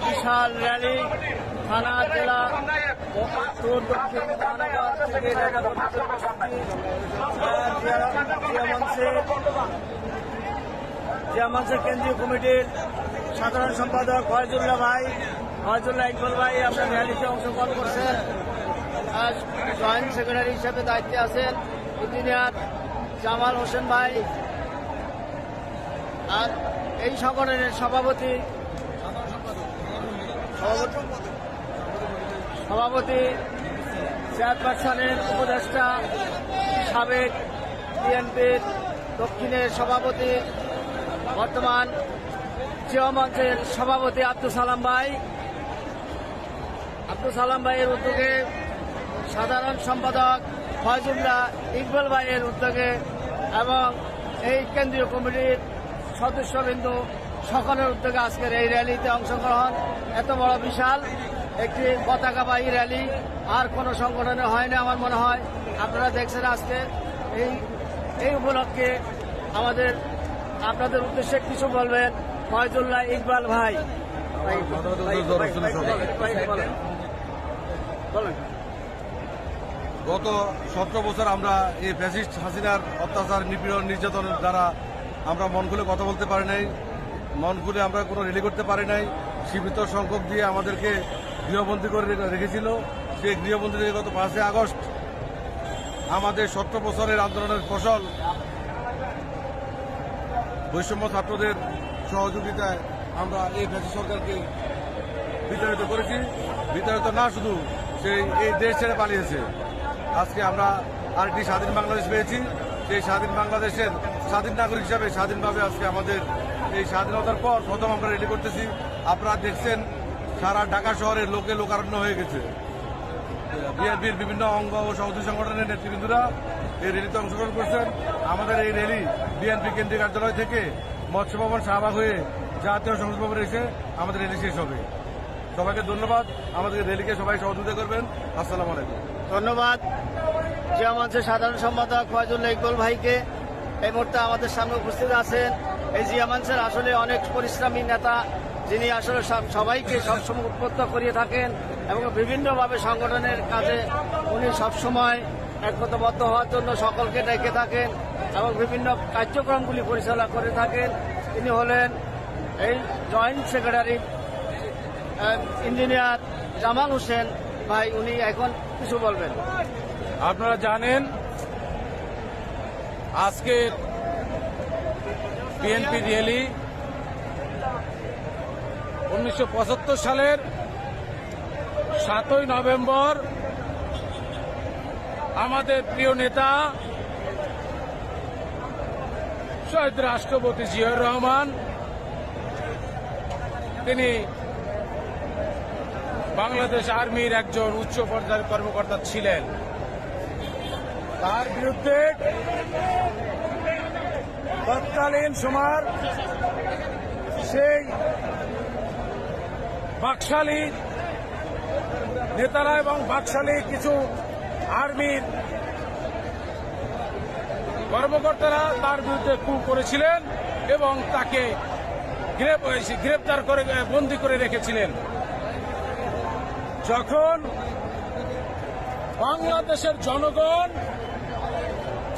বিশাল rally থানা, জেলা ও দক্ষিণ মহানগর থেকে ঢাকা পর্যন্ত জিয়া- জিয়া মঞ্চের জিয়া মঞ্চের কেন্দ্রীয় কমিটির সাধারণ সম্পাদক ফয়জুল্লাহ ভাই, ফয়জুল্লাহ ইকবাল ভাই আপনার র্যালিতে অংশগ্রহণ করছেন। আজ জয়েন্ট সেক্রেটারি হিসেবে দায়িত্বে আছেন ইঞ্জিনিয়ার জামাল হোসেন ভাই। আর এই সংগঠনের সভাপতি সভাপতি চেয়ারপারসনের উপদেষ্টা সাবেক বিএনপির দক্ষিণের সভাপতি, বর্তমান জিয়া মঞ্চের সভাপতি আব্দুল সালাম ভাই। আব্দুল সালাম ভাইয়ের উদ্যোগে সাধারণ সম্পাদক ফয়জুল্লাহ ইকবাল ভাইয়ের উদ্যোগে এবং এই কেন্দ্রীয় কমিটির সদস্যবৃন্দ সকলের উদ্যোগে আজকের এই র্যালিতে অংশগ্রহণ। এত বড় বিশাল একটি পতাকাবাহী র্যালি। আর কোনো সংগঠনে হয় না আমার মনে হয়। আপনারা দেখছেন আজকে এই এই উপলক্ষে আমাদের, আপনাদের উদ্দেশ্যে কিছু বলবেন। ফয়জুল্লাহ ইকবাল ভাই। গত সতেরো বছর আমরা এই ফ্যাসিস্ট হাসিনার অত্যাচার, নিপীড়ন, নির্যাতনের দ্বারা আমরা মন খুলে কথা বলতে পারি নাই। মন খুলে আমরা কোনো রেলি করতে পারি নাই। সীমিত সংখ্যক দিয়ে আমাদেরকে গৃহবন্দী করে রেখে- রেখেছিল। সেই গৃহবন্দী থেকে গত পাঁচই আগস্ট আমাদের সতেরো বছরের আন্দোলনের ফসল বৈষম্য ছাত্রদের সহযোগিতায় আমরা এই ফ্যাসিস্ট সরকারকে বিতাড়িত করেছি। বিতাড়িত না, শুধু সেই এই দেশ ছেড়ে পালিয়েছে। আজকে আমরা আরেকটি স্বাধীন বাংলাদেশ পেয়েছি। সেই স্বাধীন বাংলাদেশের স্বাধীন নাগরিক হিসাবে স্বাধীনভাবে আজকে আমাদের এই স্বাধীনতার পর প্রথম আমরা রেডি করতেছি। আপনারা দেখছেন, সারা ঢাকা শহরে লোকে লোকারণ্য হয়ে গেছে। বিএনপির বিভিন্ন অঙ্গ ও সহযোগী সংগঠনের নেতৃবৃন্দরা এই র্যালিতে অংশগ্রহণ করছেন। আমাদের এই র্যালি বিএনপি কেন্দ্রীয় কার্যালয় থেকে মৎস্য ভবন শাহবাগ হয়ে জাতীয় সংসদ ভবনে এসে আমাদের র্যালি শেষ হবে। সবাইকে ধন্যবাদ। আমাদের র্যালিকে সবাই সহযোগিতা করবেন। আসসালাম আলাইকুম। ধন্যবাদ। জিয়া মঞ্চের সাধারণ সম্পাদক ফয়জুল্লাহ ইকবল ভাইকে। এই মুহূর্তে আমাদের সামনে উপস্থিত আছেন এই জিয়া মঞ্চের আসলে অনেক পরিশ্রমী নেতা, যিনি আসলে সব- সবাইকে সবসময় উদ্বুদ্ধ করিয়ে থাকেন এবং বিভিন্নভাবে সংগঠনের কাজে উনি সবসময় একতাবদ্ধ হওয়ার জন্য সকলকে ডেকে থাকেন এবং বিভিন্ন কার্যক্রমগুলি পরিচালনা করে থাকেন। তিনি হলেন এই joint secretary engineer Jamal Hossain ভাই, উনি এখন কিছু বলবেন। আপনারা জানেন, আজকের বিএনপি র্যালি উনিশশো সালের সাতই নভেম্বর। আমাদের প্রিয় নেতা শহীদ রাষ্ট্রপতি জিয়াউর রহমান, তিনি বাংলাদেশ আর্মির একজন উচ্চ পর্যায়ের কর্মকর্তা ছিলেন। তার বিরুদ্ধে তৎকালীন সময় সেই বাকশালী নেতারা এবং বাকশালী কিছু আর্মির কর্মকর্তারা তার বিরুদ্ধে কু করেছিলেন এবং তাকে গ্রেপ- গ্রেপ্তার করে বন্দি করে রেখেছিলেন। যখন বাংলাদেশের জনগণ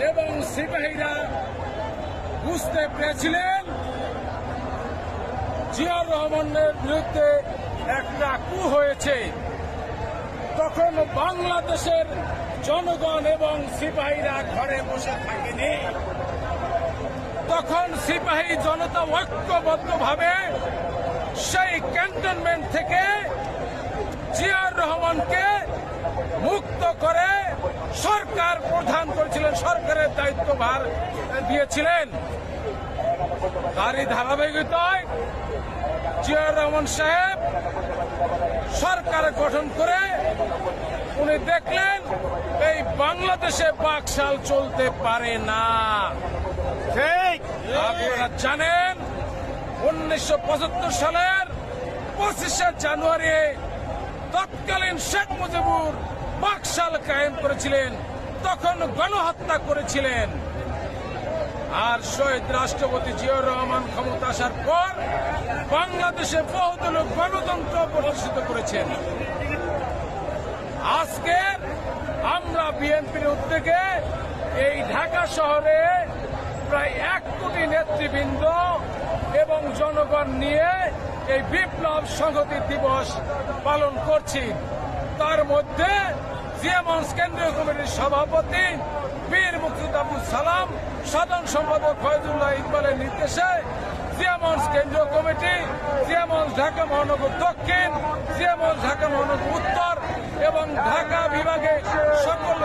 এবং সিপাহীরা বুঝতে পেরেছিলেন? জিয়াউর রহমানের বিরুদ্ধে একটা কু হয়েছে। তখন বাংলাদেশের জনগণ এবং সিপাহীরা ঘরে বসে থাকেনি। তখন সিপাহী জনতা ঐক্যবদ্ধভাবে সেই ক্যান্টনমেন্ট থেকে জিয়াউর রহমানকে মুক্ত করে সরকার প্রধান করেছিলেন সরকারের দায়িত্বভার দিয়েছিলেন। তারই ধারাবাহিকতায় জিয়াউর রহমান সাহেব সরকার গঠন করে উনি দেখলেন এই বাংলাদেশে বাকশাল চলতে পারে না। ঠিক। আপনারা জানেন উনিশশো পঁচাত্তর সালের পঁচিশে জানুয়ারি তৎকালীন শেখ মুজিবুর বাকশাল কায়েম করেছিলেন, তখন গণহত্যা করেছিলেন। আর শহীদ রাষ্ট্রপতি জিয়াউর রহমান ক্ষমতা আসার পর বাংলাদেশে বহুদল গণতন্ত্র প্রতিষ্ঠিত করেছেন। আজকে আমরা বিএনপির উদ্যোগে এই ঢাকা শহরে প্রায় এক কোটি নেতৃবৃন্দ এবং জনগণ নিয়ে এই বিপ্লব সংহতি দিবস পালন করছি। তার মধ্যে জিয়ামঞ্চ কেন্দ্রীয় কমিটির সভাপতি বীর মুক্তিদাবুল সালাম, সাধারণ সম্পাদক ফয়জুল্লাহ ইকবালের নির্দেশে জিয়ামঞ্চ কেন্দ্রীয় কমিটি জিয়ামঞ্চ ঢাকা মহানগর দক্ষিণ জিয়ামঞ্চ ঢাকা মহানগর উত্তর এবং ঢাকা বিভাগে সকল